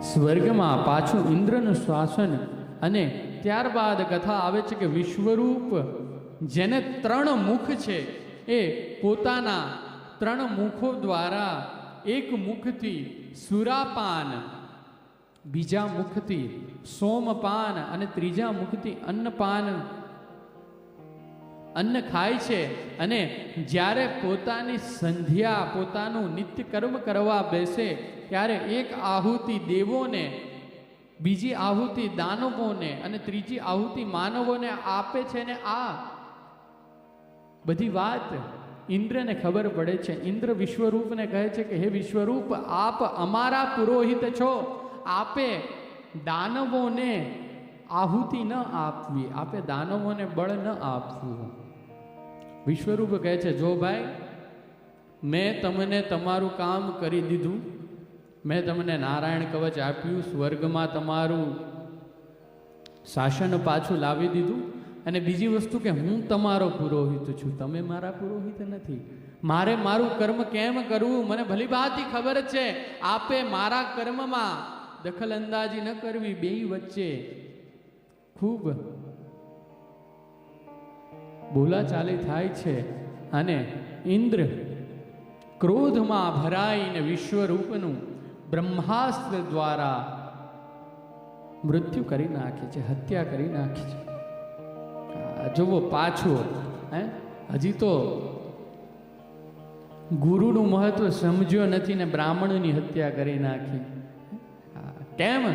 સ્વર્ગમાં પાછું ઇન્દ્રનું શાસન અને ત્યારબાદ કથા આવે છે કે વિશ્વરૂપ, જેને ત્રણ મુખ છે, એ પોતાના ત્રણ મુખો દ્વારા એક મુખથી સુરાપાન, બીજા મુખથી સોમપાન અને ત્રીજા મુખથી અન્નપાન, અન્ન ખાય છે અને જ્યારે પોતાની સંધ્યા, પોતાનું નિત્ય કર્મ કરવા બેસે ત્યારે એક આહુતિ દેવોને, બીજી આહુતિ દાનવોને અને ત્રીજી આહુતિ માનવોને આપે છે ને આ બધી વાત ઇન્દ્રને ખબર પડે છે. ઇન્દ્ર વિશ્વરૂપને કહે છે કે, હે વિશ્વરૂપ, આપ અમારા પુરોહિત છો. આપે દાનવોને આહુતિ ન આપવી. આપે દાનવોને બળ ન આપવું. વિશ્વરૂપ કહે છે, જો ભાઈ, મેં તમને તમારું કામ કરી દીધું. મેં તમને નારાયણ કવચ આપ્યું, સ્વર્ગમાં તમારું શાસન પાછું લાવી દીધું અને બીજી વસ્તુ કે હું તમારો પુરોહિત છું. તમે મારા પુરોહિત નથી. મારે મારું કર્મ કેમ કરવું? મને ભલી ભાતી ખબર છે. આપે મારા કર્મમાં દખલ અંદાજી ન કરવી બે વચ્ચે. ખૂબ બોલાચાલી થાય છે અને ઇન્દ્ર ક્રોધમાં ભરાઈને વિશ્વરૂપનું બ્રહ્માસ્ત્ર દ્વારા મૃત્યુ કરી નાખે છે, હત્યા કરી નાખે છે. જુઓ પાછું, હે? હજી તો ગુરુનું મહત્વ સમજ્યો નથી ને બ્રાહ્મણની હત્યા કરી નાખી. કેમ?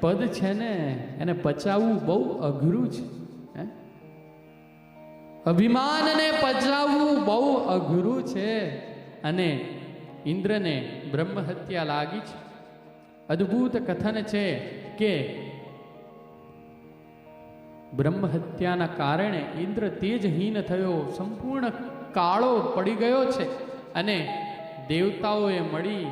પદ છે ને, એને પચાવવું બહુ અઘરું છે અભિમાનને પચાવવું બહુ અઘરું છે. અને ઇન્દ્રને બ્રહ્મહત્યા લાગી છે અદ્ભુત કથન છે કે બ્રહ્મહત્યાના કારણે ઇન્દ્ર તેજહીન થયો સંપૂર્ણ કાળો પડી ગયો છે અને દેવતાઓએ મળી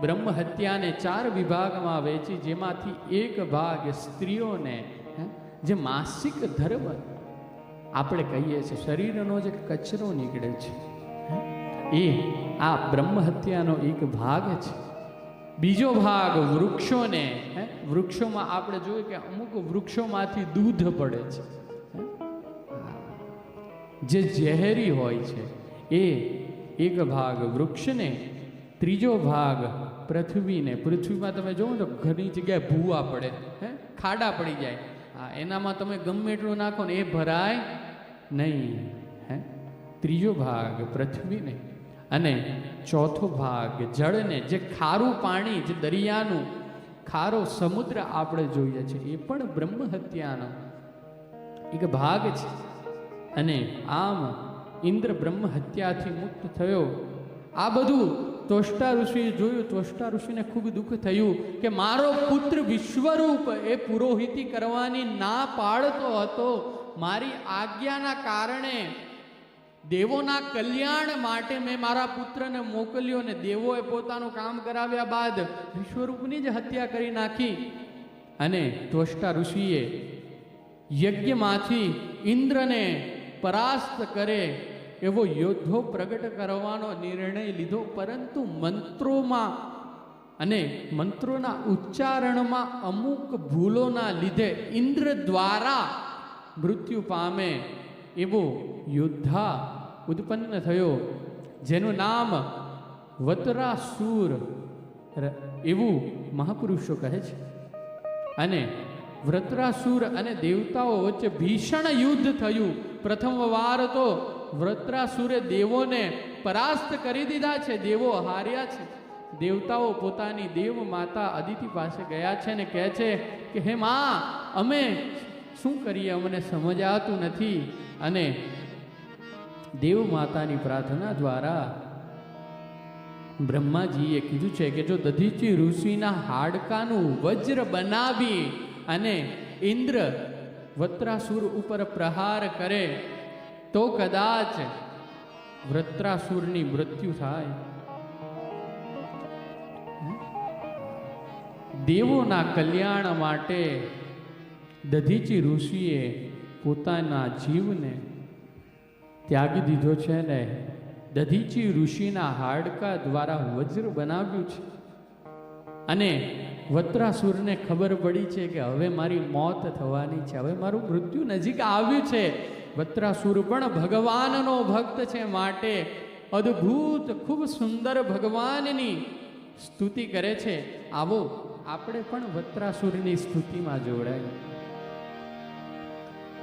બ્રહ્મહત્યાને ચાર વિભાગમાં વેચી જેમાંથી એક ભાગ સ્ત્રીઓને જે માસિક ધર્મ આપણે કહીએ છીએ શરીરનો જે કચરો નીકળે છે એ આ બ્રહ્મહત્યાનો એક ભાગ છે. બીજો ભાગ વૃક્ષોને વૃક્ષોમાં આપણે જોયું કે અમુક વૃક્ષોમાંથી દૂધ પડે છે. જે ઝેરી હોય છે, એ એક ભાગ વૃક્ષને, ત્રીજો ભાગ પૃથ્વીને. પૃથ્વીમાં તમે જોવો તો ઘણી જગ્યાએ ભૂવા પડે, હે, ખાડા પડી જાય. હા એનામાં તમે ગમે એટલું નાખો ને એ ભરાય નહીં, હે. ત્રીજો ભાગ પૃથ્વીને અને ચોથો ભાગ, જળને જે ખારું પાણી, જે દરિયાનું ખારો સમુદ્ર આપણે જોઈએ છે, એ પણ બ્રહ્મ હત્યાનો એક ભાગ છે. અને આમ ઇન્દ્ર બ્રહ્મ હત્યાથી મુક્ત થયો. આ બધું તોષ્ટા ઋષિએ જોયું. તોષ્ટા ઋષિને ખૂબ દુઃખ થયું કે મારો પુત્ર વિશ્વરૂપ એ પુરોહિતી કરવાની ના પાડતો હતો. મારી આજ્ઞાના કારણે દેવોના કલ્યાણ માટે મેં મારા પુત્રને મોકલ્યો અને દેવોએ પોતાનું કામ કરાવ્યા બાદ વિશ્વરૂપની જ હત્યા કરી નાખી. અને ત્વષ્ટા ઋષિએ યજ્ઞમાંથી ઇન્દ્રને પરાસ્ત કરે એવો યોદ્ધો પ્રગટ કરવાનો નિર્ણય લીધો. પરંતુ મંત્રોમાં અને મંત્રોના ઉચ્ચારણમાં અમુક ભૂલોના લીધે ઇન્દ્ર દ્વારા મૃત્યુ પામે એવો યોદ્ધા ઉત્પન્ન થયો. જેનું નામ વતરાસુર એવું મહાપુરુષો કહે છે. અને વ્રતરાસુર અને દેવતાઓ વચ્ચે ભીષણ યુદ્ધ થયું. પ્રથમ વાર તો વ્રતરાસુરે દેવોને પરાસ્ત કરી દીધા છે. દેવો હાર્યા છે. દેવતાઓ પોતાની દેવ માતા અદિતિ પાસે ગયા છે ને કહે છે કે, હે માં, અમે શું કરીએ? અમને સમજાતું નથી. અને દેવ માતાની પ્રાર્થના દ્વારા બ્રહ્માજીએ કીધું છે કે જો દધીચી ઋષિના હાડકાનું વજ્ર બનાવી અને ઇન્દ્ર વત્રાસુર ઉપર પ્રહાર કરે, તો કદાચ વૃત્રાસુરની મૃત્યુ થાય. દેવોના કલ્યાણ માટે દધીચી ઋષિએ પોતાના જીવને ત્યાગી દીધો છે ને દધીચી ઋષિના હાડકા દ્વારા વજ્ર બનાવ્યું છે. અને વત્રાસુરને ખબર પડી છે કે હવે મારી મોત થવાની છે. હવે મારું મૃત્યુ નજીક આવ્યું છે. વત્રાસુર પણ ભગવાનનો ભક્ત છે માટે અદ્ભુત, ખૂબ સુંદર ભગવાનની સ્તુતિ કરે છે. આવો, આપણે પણ વત્રાસુરની સ્તુતિમાં જોડાય.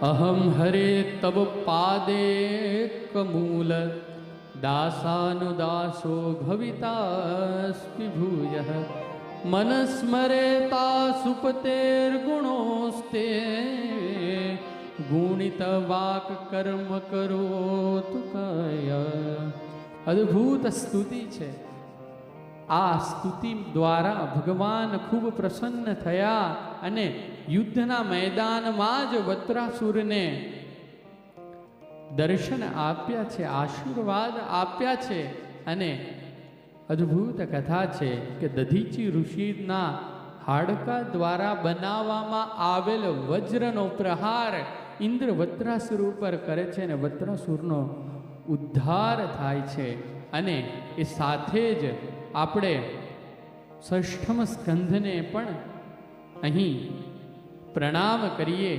અહમ હરે તબ પાદે કમૂલ દાસાનુદાસો ભવિતાસ્તિ ભૂય મનસ્મરેતા સુપતેર્ગુણોસ્તે ગુણિત વાક કર્મ કરો કાય અદ્ભુત સ્તુતિ છે આ સ્તુતિ દ્વારા ભગવાન ખૂબ પ્રસન્ન થયા અને યુદ્ધના મેદાનમાં જ વત્રાસુરને દર્શન આપ્યા છે, આશીર્વાદ આપ્યા છે અને અદ્ભુત કથા છે કે દધીચી ઋષિના હાડકા દ્વારા બનાવવામાં આવેલ વજ્રનો પ્રહાર ઇન્દ્ર વત્રાસુર ઉપર કરે છે અને વત્રાસુરનો ઉદ્ધાર થાય છે અને એ સાથે જ આપણે ષષ્ઠમ સ્કંધને પણ અહીં પ્રણામ કરીએ.